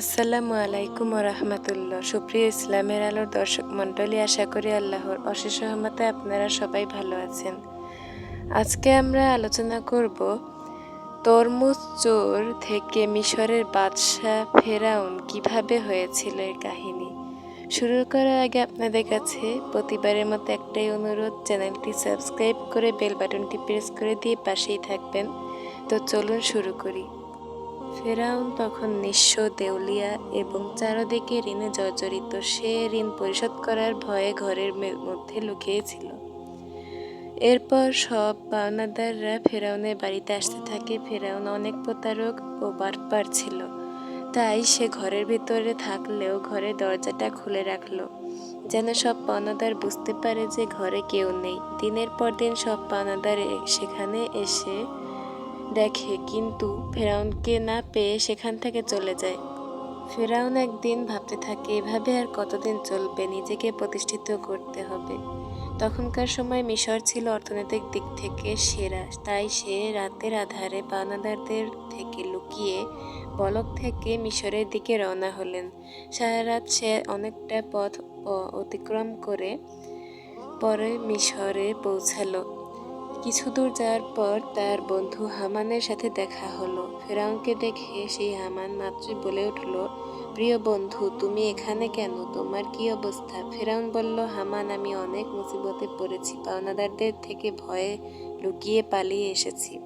আসসালামু আলাইকুম রহমতুল্লাহ সুপ্রিয় ইসলামের আলোর দর্শক মণ্ডলী, আশা করি আল্লাহর অশেষ রহমতে আপনারা সবাই ভালো আছেন। আজকে আমরা আলোচনা করব তরমুজ চোর থেকে মিশরের বাদশাহ ফেরাউন কীভাবে হয়েছিল এর কাহিনী। শুরু করার আগে আপনাদের কাছে প্রতিবারের মতো একটাই অনুরোধ, চ্যানেলটি সাবস্ক্রাইব করে বেল বাটনটি প্রেস করে দিয়ে পাশেই থাকবেন। তো চলুন শুরু করি। ফেরাউন তখন নিঃস্ব দেউলিয়া এবং চারদিকে ঋণে জর্জরিত সে ঋণ পরিশোধ করার ভয়ে ঘরের মধ্যে লুকিয়েছিল এরপর সব পাওনাদাররা ফেরাউনের বাড়িতে আসতে থাকে। ফেরাউন অনেক প্রতারক ও বাটপার ছিল। তাই সে ঘরের ভিতরে থাকলেও ঘরের দরজাটা খুলে রাখল। যেন সব পাওনাদার বুঝতে পারে যে ঘরে কেউ নেই। দিনের পর দিন সব পাওনাদার সেখানে এসে দেখে কিন্তু ফেরাউনকে না পেয়ে সেখান থেকে চলে যায়। ফেরাউন একদিন ভাবতে থাকে, এভাবে আর কতদিন চলবে? নিজেকে প্রতিষ্ঠিত করতে হবে। তখনকার সময় মিশর ছিল অর্থনৈতিক দিক থেকে সেরা। তাই সে রাতের আধারে পাওনাদারদের থেকে লুকিয়ে বলক থেকে মিশরের দিকে রওনা হলেন। সারা রাত সে অনেকটা পথ অতিক্রম করে পরে মিশরে পৌঁছালো। কিছু দূর যাওয়ার পর তার বন্ধু হামানের সাথে দেখা হলো। ফেরাউনকে দেখে সেই হামান মাত্রই বলে উঠল, প্রিয় বন্ধু, তুমি এখানে কেন? তোমার কি অবস্থা? ফেরাউন বলল, হামান, আমি অনেক মুসিবতে পড়েছি। পাওনাদারদের থেকে ভয়ে লুকিয়ে পালিয়ে এসেছি।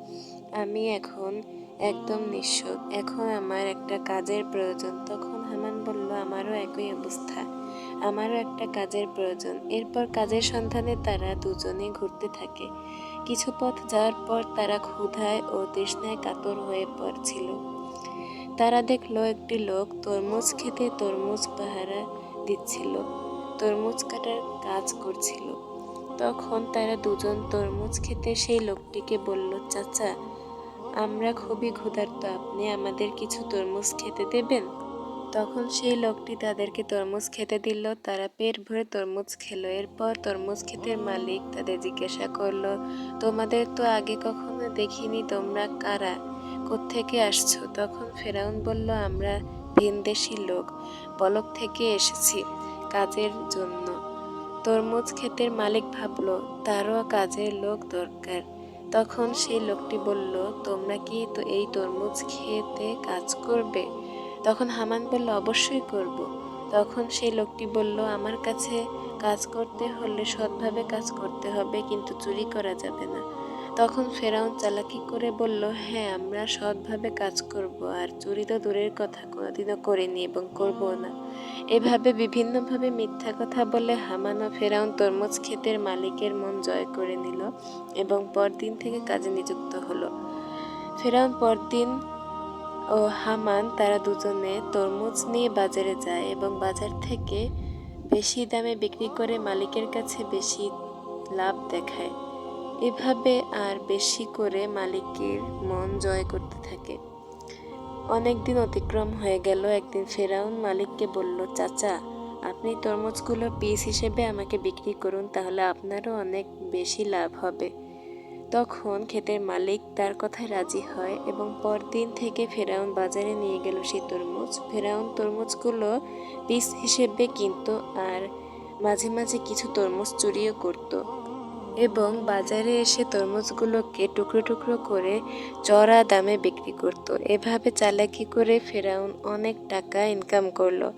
আমি এখন একদম নিঃস্ব এখন আমার একটা কাজের প্রয়োজন। তখন হামান বলল, আমারও একই অবস্থা। আমারও একটা কাজের প্রয়োজন। এরপর কাজের সন্ধানে তারা দুজনে ঘুরতে থাকে। কিছু পথ যাওয়ার পর তারা ক্ষুধায় ও তৃষ্ণায় কাতর হয়ে পড়ছিল। তারা দেখল একটি লোক তরমুজ খেতে তরমুজ পাহারা দিচ্ছিল, তরমুজ কাটার কাজ করছিল। তখন তারা দুজন তরমুজ খেতে সেই লোকটিকে বলল, চাচা, আমরা খুবই ক্ষুধার্ত, আপনি আমাদের কিছু তরমুজ খেতে দেবেন? তখন সেই লোকটি তাদেরকে তরমুজ খেতে দিল। তারা পেট ভরে তরমুজ খেলো। এরপর তরমুজ ক্ষেতের মালিক তাদের জিজ্ঞাসা করল, তোমাদের তো আগে কখনো দেখিনি তোমরা কারা? কোত্থেকে আসছো? তখন ফেরাউন বলল, আমরা ভিনদেশি লোক বলক থেকে এসেছি কাজের জন্য। তরমুজ ক্ষেতের মালিক ভাবলো, তারও কাজের লোক দরকার। তখন সেই লোকটি বলল, তোমরা কি তো এই তরমুজ খেতে কাজ করবে? তখন হামান বলল, অবশ্যই করব। তখন সেই লোকটি বলল, আমার কাছে কাজ করতে হলে সৎভাবে কাজ করতে হবে, কিন্তু চুরি করা যাবে না। তখন ফেরাউন চালাকি করে বলল হ্যাঁ আমরা সৎভাবে কাজ করব, আর চুরি তো দূরের কথা, কোনোদিনও করিনি এবং করব না। এভাবে বিভিন্নভাবে মিথ্যা কথা বলে হামান ও ফেরাউন তরমুজ ক্ষেতের মালিকের মন জয় করে নিল এবং পরদিন থেকে কাজে নিযুক্ত হলো। ফেরাউন পরদিন ও হামান তারা দুজনে তরমুজ নিয়ে বাজারে যায় এবং বাজার থেকে বেশি দামে বিক্রি করে মালিকের কাছে বেশি লাভ দেখায়। এভাবে আর বেশি করে মালিকের মন জয় করতে থাকে। অনেক দিন অতিক্রম হয়ে গেল। একদিন ফেরাউন মালিককে বলল, চাচা, আপনি তরমুজগুলো পিস হিসেবে আমাকে বিক্রি করুন, তাহলে আপনারও অনেক বেশি লাভ হবে। তখন ক্ষেতের মালিক তার কথায় রাজি হয় এবং পরদিন থেকে ফেরাউন বাজারে নিয়ে গেল সেই তরমুজ। ফেরাউন তরমুজগুলো পিস হিসেবে কিনতো আর মাঝে মাঝে কিছু তরমুজ চুরিও করত এবং বাজারে এসে তরমুজগুলোকে টুকরো টুকরো করে চড়া দামে বিক্রি করত। এভাবে চালাকি করে ফেরাউন অনেক টাকা ইনকাম করল।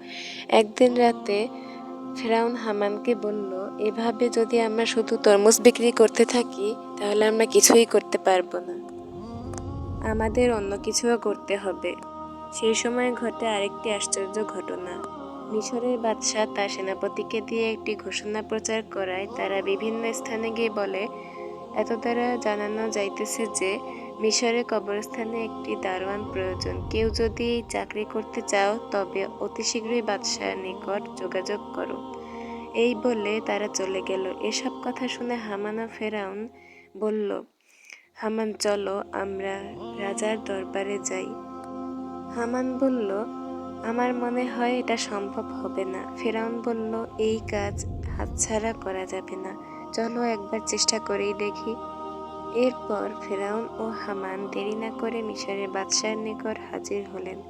একদিন রাতে ফেরাউন হামানকে বলল এভাবে যদি আমরা শুধু তরমুজ বিক্রি করতে থাকি, তাহলে আমরা কিছুই করতে পারব না। আমাদের অন্য কিছুও করতে হবে। সেই সময় ঘটে আরেকটি আশ্চর্য ঘটনা। মিশরের বাদশাহ তার সেনাপতিকে দিয়ে একটি ঘোষণা প্রচার করায় তারা বিভিন্ন স্থানে গিয়ে বলে এত দ্বারা জানানো যাইতেছে যে, মিশরের কবরস্থানে একটি দারোয়ান প্রয়োজন। কেউ যদি চাকরি করতে চাও, তবে অতি শীঘ্রই বাদশাহের নিকট যোগাযোগ করো। এই বলে তারা চলে গেল। এসব কথা শুনে হামানা ফেরাউন বলল, হামান, চলো, আমরা রাজার দরবারে যাই। হামান বলল, আমার মনে হয় এটা সম্ভব হবে না। ফেরাউন বলল, এই কাজ হাতছাড়া করা যাবে না। চলো একবার চেষ্টা করেই দেখি। এরপর ফেরাউন ও হামান দেরি না করে মিশরের বাদশার নিকট হাজির হলেন।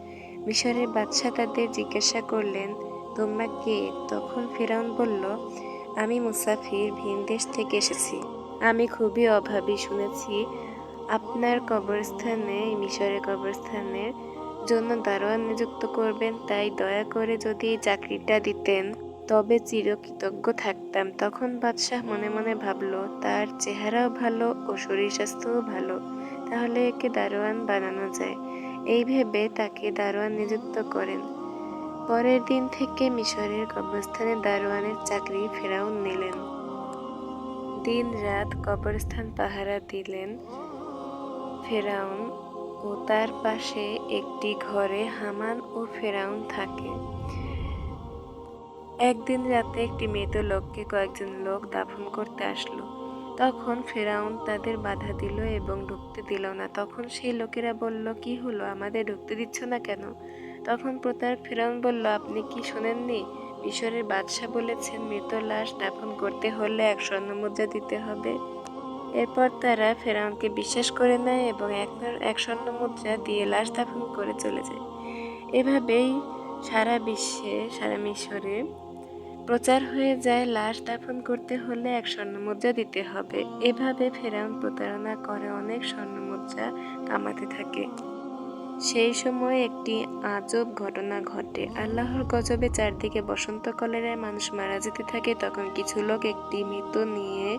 মিশরের বাদশাহ তাদের জিজ্ঞাসা করলেন তোমরা কে তখন ফেরাউন বলল, আমি মুসাফির ভিন দেশ থেকে এসেছি। আমি খুবই অভাবী শুনেছি আপনার কবরস্থানে, মিশরের কবরস্থানের জন্য দারোয়ান নিযুক্ত করবেন। তাই দয়া করে যদি চাকরিটা দিতেন, তবে চিরকৃতজ্ঞ থাকতাম। তখন বাদশাহ মনে মনে ভাবল, তার চেহারাও ভালো ও শরীর স্বাস্থ্যও ভালো। তাহলে একে দারোয়ান বানানো যায়। এই ভেবে তাকে দারোয়ান নিযুক্ত করেন। পরের দিন থেকে মিশরের কবরস্থানে দারোয়ানের চাকরি ফেরাউন নিলেন। দিন রাত কবরস্থান পাহারা দিলেন ফেরাউন ও তার পাশে একটি ঘরে হামান ও ফেরাউন থাকে। একদিন রাতে একটি মৃত লোককে কয়েকজন লোক দাফন করতে আসলো। তখন ফেরাউন তাদের বাধা দিল এবং ঢুকতে দিল না। তখন সেই লোকেরা বলল, কি হলো? আমাদের ঢুকতে দিচ্ছ না কেন? তখন প্রতারক ফেরাউন বলল, আপনি কি শোনেননি? মিশরের বাদশাহ বলেছেন, মৃত লাশ দাফন করতে হলে এক স্বর্ণ মুদ্রা দিতে হবে। এরপর তারা ফেরাউনকে বিশ্বাস করে নেয় এবং এক স্বর্ণ মুদ্রা দিয়ে লাশ দাফন করে চলে যায়। এভাবেই সারা বিশ্বে, সারা মিশরে প্রচার হয়ে যায়, লাশ দাফন করতে হলে এক স্বর্ণ মুদ্রা দিতে হবে। এভাবে ফেরাউন প্রতারণা করে অনেক স্বর্ণ মুদ্রা কামাতে থাকে। সেই সময় একটি আজব ঘটনা ঘটে। আল্লাহর গজবে চারদিকে বসন্ত কলেরায় মানুষ মারা যেতে থাকে, তখন কিছু লোক একটি মৃত নিয়ে,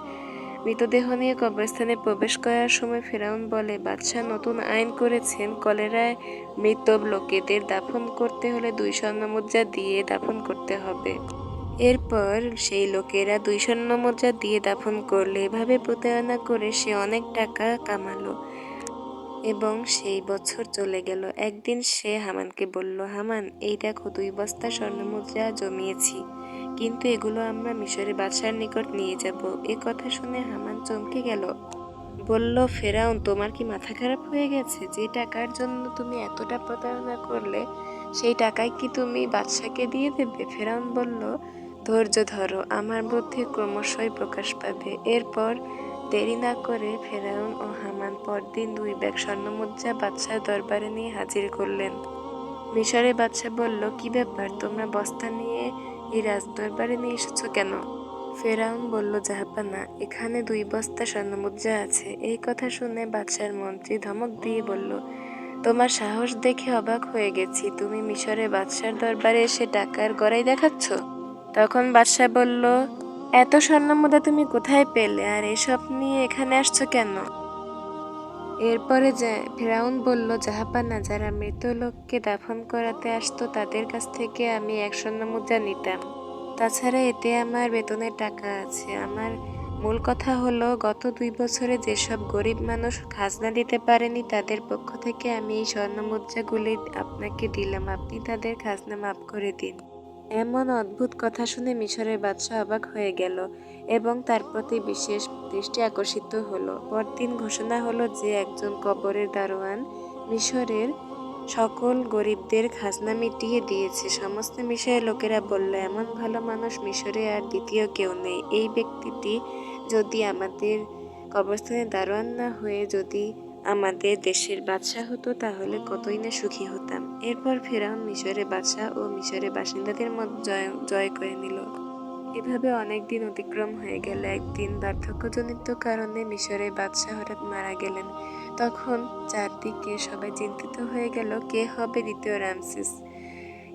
মৃতদেহ নিয়ে কবরস্থানে প্রবেশ করার সময় ফেরাউন বলে, বাদশাহ, নতুন আইন করেছেন। কলেরায় মৃত লোকেদের দাফন করতে হলে দুই স্বর্ণ মুদ্রা দিয়ে দাফন করতে হবে। এরপর সেই লোকেরা দুই স্বর্ণ মুদ্রা দিয়ে দাফন করলে, এভাবে প্রতারণা করে সে অনেক টাকা কামালো। এবং সেই বছর চলে গেল। একদিন সে হামানকে বলল, হামান, এই দেখো, দুই বস্তা স্বর্ণমুদ্রা জমিয়েছি, কিন্তু এগুলো আমরা মিশরের বাদশার নিকট নিয়ে যাব। এ কথা শুনে হামান চমকে গেল। বলল, ফেরাউন, তোমার কি মাথা খারাপ হয়ে গেছে? যে টাকার জন্য তুমি এতটা প্রতারণা করলে, সেই টাকায় কি তুমি বাদশাকে দিয়ে দেবে? ফেরাউন বলল, ধৈর্য ধরো, আমার বুদ্ধি ক্রমশই প্রকাশ পাবে। এরপর দেরি না করে ফেরাউন ও হামান পরদিন দুই ব্যাগ স্বর্ণমুদ্রা বাদশাহ দরবারে নিয়ে হাজির করলেন। মিশরে বাদশাহ বলল, কি ব্যাপার? তোমরা বস্তা নিয়ে এই রাজ দরবারে নিয়ে এসেছ কেন? ফেরাউন বলল, জাহাপানা, এখানে দুই বস্তা স্বর্ণমুদ্রা আছে। এই কথা শুনে বাদশার মন্ত্রী ধমক দিয়ে বলল, তোমার সাহস দেখে অবাক হয়ে গেছি। তুমি মিশরে বাদশার দরবারে এসে টাকার গড়াই দেখাচ্ছ? তখন বাদশাহ বলল এত স্বর্ণমুদ্রা তুমি কোথায় পেলে? আর এসব নিয়ে এখানে আসছো কেন? এরপরে যে ফেরাউন বলল জাহাপানা যারা মৃত লোককে দাফন করাতে আসতো, তাদের কাছ থেকে আমি এক স্বর্ণমুদ্রা নিতাম। তাছাড়া এতে আমার বেতনের টাকা আছে। আমার মূল কথা হলো, গত দুই বছরে যেসব গরিব মানুষ খাজনা দিতে পারেনি, তাদের পক্ষ থেকে আমি এই স্বর্ণমুদ্রাগুলি আপনাকে দিলাম। আপনি তাদের খাজনা মাফ করে দিন। এমন অদ্ভুত কথা শুনে মিশরের বাদশাহ অবাক হয়ে গেল এবং তার প্রতি বিশেষ দৃষ্টি আকর্ষিত হলো। পরদিন ঘোষণা হলো যে একজন কবরের দারোয়ান মিশরের সকল গরিবদের খাজনা মিটিয়ে দিয়েছে। সমস্ত মিশরের লোকেরা বলল, এমন ভালো মানুষ মিশরে আর দ্বিতীয় কেউ নেই। এই ব্যক্তিটি যদি আমাদের কবরস্থানে দারোয়ান না হয়ে যদি আমাদের দেশের বাদশাহ হতো, তাহলে কতই না সুখী হতাম। এরপর ফেরাউন মিশরের বাদশাহ ও মিশরের বাসিন্দাদের মধ্যে জয় জয় করে নিল। এভাবে অনেক দিন অতিক্রম হয়ে গেল একদিন বার্ধক্যজনিত কারণে মিশরের বাদশাহ হঠাৎ মারা গেলেন। তখন চারদিকে সবাই চিন্তিত হয়ে গেল, কে হবে দ্বিতীয় রামসিস?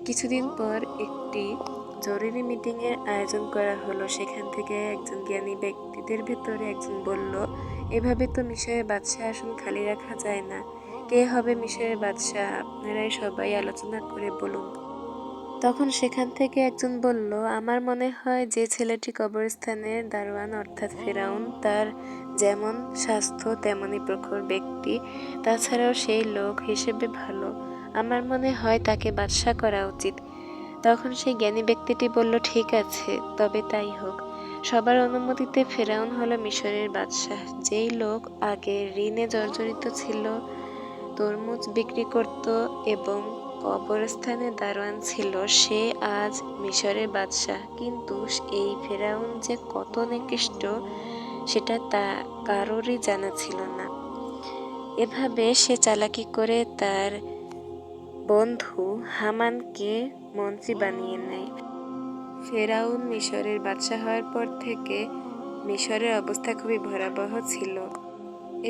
কিছুদিন পর একটি জরুরি মিটিংয়ের আয়োজন করা হলো। সেখান থেকে একজন জ্ঞানী ব্যক্তিদের ভেতরে একজন বলল এভাবে তো মিশরের বাদশাহ আসন খালি রাখা যায় না। কে হবে মিশরের বাদশাহ? আপনারাই সবাই আলোচনা করে বলুন। তখন সেখান থেকে একজন বলল, আমার মনে হয় যে ছেলেটি কবরস্থানের দারোয়ান অর্থাৎ ফেরাউন, তার যেমন স্বাস্থ্য তেমনই প্রখর ব্যক্তি, তাছাড়াও সেই লোক হিসেবে ভালো। আমার মনে হয় তাকে বাদশাহ করা উচিত। তখন সেই জ্ঞানী ব্যক্তিটি বলল, ঠিক আছে, তবে তাই হোক। সবার অনুমতিতে ফেরাউন হলো মিশরের বাদশাহ। যেই লোক আগে ঋণে জর্জরিত ছিল, তরমুজ বিক্রি করত এবং কবরস্থানে দারোয়ান ছিল, সে আজ মিশরের বাদশাহ। কিন্তু এই ফেরাউন যে কত নিকৃষ্ট, সেটা তা কারোরই জানা ছিল না। এভাবে সে চালাকি করে তার বন্ধু হামানকে মন্ত্রী বানিয়ে নেয়। ফেরাউন মিশরের বাদশাহ হওয়ার পর থেকে মিশরের অবস্থা খুবই ভয়াবহ ছিল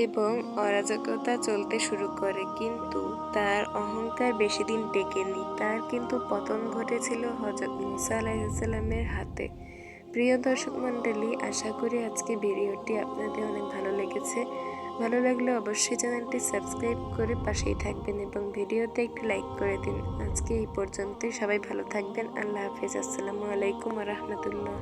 এবং অরাজকতা চলতে শুরু করে, কিন্তু তার অহংকার বেশি দিন টেকেনি। তার কিন্তু পতন ঘটেছিল হজরত মুসা আলাইসাল্লামের হাতে। প্রিয় দর্শক মণ্ডলী, আশা করি আজকে ভিডিওটি আপনাদের অনেক ভালো লেগেছে। ভালো লাগলে অবশ্যই চ্যানেলটি সাবস্ক্রাইব করে পাশেই থাকবেন এবং ভিডিওতে একটি লাইক করে দিন। আজকে এই পর্যন্তই। সবাই ভালো থাকবেন। আল্লাহ হাফিজ। আসসালামু আলাইকুম রহমতুল্লাহ।